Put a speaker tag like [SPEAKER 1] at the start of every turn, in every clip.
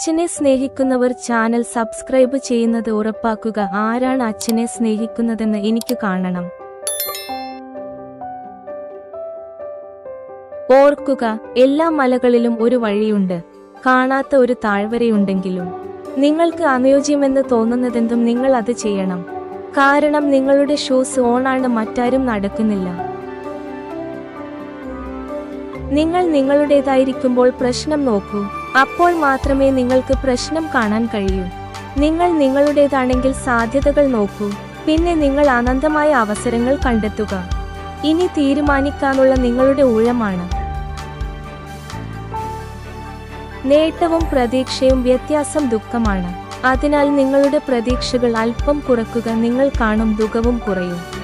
[SPEAKER 1] അച്ഛനെ സ്നേഹിക്കുന്നവർ channel subscribe ചെയ്യുന്നത് ഉറപ്പാക്കുക. ആരാണ് അച്ഛനെ സ്നേഹിക്കുന്നതെന്ന് എനിക്ക് കാണണം. ഓർക്കുക എല്ലാ മലകളിലും ഒരു വഴിയുണ്ട്. കാണാത്ത ഒരു താഴ്വരയുണ്ടെങ്കിലും. നിങ്ങൾക്ക് അനുയോജ്യമെന്ന് തോന്നുന്നതെന്തും നിങ്ങൾ അത് ചെയ്യണം. കാരണം നിങ്ങളുടെ ഷൂസ് ഓണാണ് മറ്റാരും നടക്കുന്നില്ല. നിങ്ങൾ നിങ്ങളുടേതായിരിക്കുമ്പോൾ പ്രശ്നം നോക്കൂ. അപ്പോൾ മാത്രമേ നിങ്ങൾക്ക് പ്രശ്നം കാണാൻ കഴിയൂ. നിങ്ങൾ നിങ്ങളുടേതാണെങ്കിൽ സാധ്യതകൾ നോക്കൂ. പിന്നെ നിങ്ങൾ അനന്തമായ അവസരങ്ങൾ കണ്ടെത്തുക. ഇനി തീരുമാനിക്കാനുള്ള നിങ്ങളുടെ ഊഴമാണ്. നേട്ടവും പ്രതീക്ഷയും വ്യത്യാസം ദുഃഖമാണ്. അതിനാൽ നിങ്ങളുടെ പ്രതീക്ഷകൾ അല്പം കുറക്കുക. നിങ്ങൾ കാണും ദുഃഖവും കുറയും.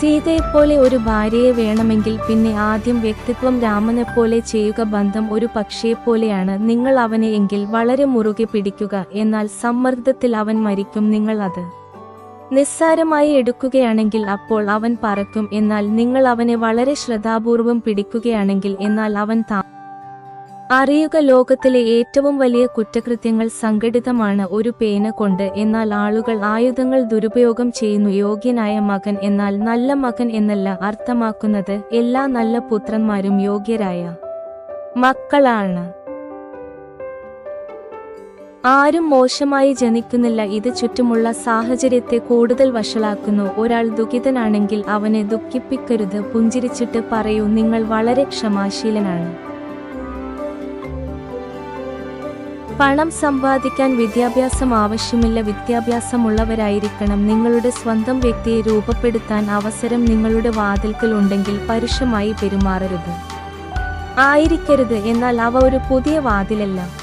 [SPEAKER 1] സീതയെപ്പോലെ ഒരു ഭാര്യയെ വേണമെങ്കിൽ പിന്നെ ആദ്യം വ്യക്തിത്വം രാമനെപ്പോലെ ചെയ്യുക ബന്ധം ഒരു പക്ഷിയെപ്പോലെയാണ്. നിങ്ങൾ അവനെ എങ്കിൽ വളരെ മുറുകെ പിടിക്കുക എന്നാൽ സമ്മർദ്ദത്തിൽ അവൻ മരിക്കും നിങ്ങൾ അത് നിസ്സാരമായി എടുക്കുകയാണെങ്കിൽ അപ്പോൾ അവൻ പറക്കും എന്നാൽ നിങ്ങൾ അവനെ വളരെ ശ്രദ്ധാപൂർവം പിടിക്കുകയാണെങ്കിൽ എന്നാൽ അവൻ താ അറിയുക ലോകത്തിലെ ഏറ്റവും വലിയ കുറ്റകൃത്യങ്ങൾ സംഘടിതമാണ് ഒരു പേന കൊണ്ട് എന്നാൽ ആളുകൾ ആയുധങ്ങൾ ദുരുപയോഗം ചെയ്യുന്നു. യോഗ്യനായ മകൻ എന്നാൽ നല്ല മകൻ എന്നല്ല അർത്ഥമാക്കുന്നത്. എല്ലാ നല്ല പുത്രന്മാരും യോഗ്യരായ മക്കളാണ്. ആരും മോശമായി ജനിക്കുന്നില്ല. ഇത് ചുറ്റുമുള്ള സാഹചര്യത്തെ കൂടുതൽ വഷളാക്കുന്നു. ഒരാൾ ദുഃഖിതനാണെങ്കിൽ അവനെ ദുഃഖിപ്പിക്കരുത്. പുഞ്ചിരിച്ചിട്ട് പറയൂ നിങ്ങൾ വളരെ ക്ഷമാശീലനാണ്. പണം സമ്പാദിക്കാൻ വിദ്യാഭ്യാസം ആവശ്യമില്ല വിദ്യാഭ്യാസമുള്ളവരായിരിക്കണം. നിങ്ങളുടെ സ്വന്തം വ്യക്തിയെ രൂപപ്പെടുത്താൻ അവസരം നിങ്ങളുടെ വാതിൽക്കൽ ഉണ്ടെങ്കിൽ പരുഷമായി പെരുമാറരുത്. ആയിരിക്കരുത് എന്നാൽ അവ ഒരു പുതിയ വാതിലല്ല.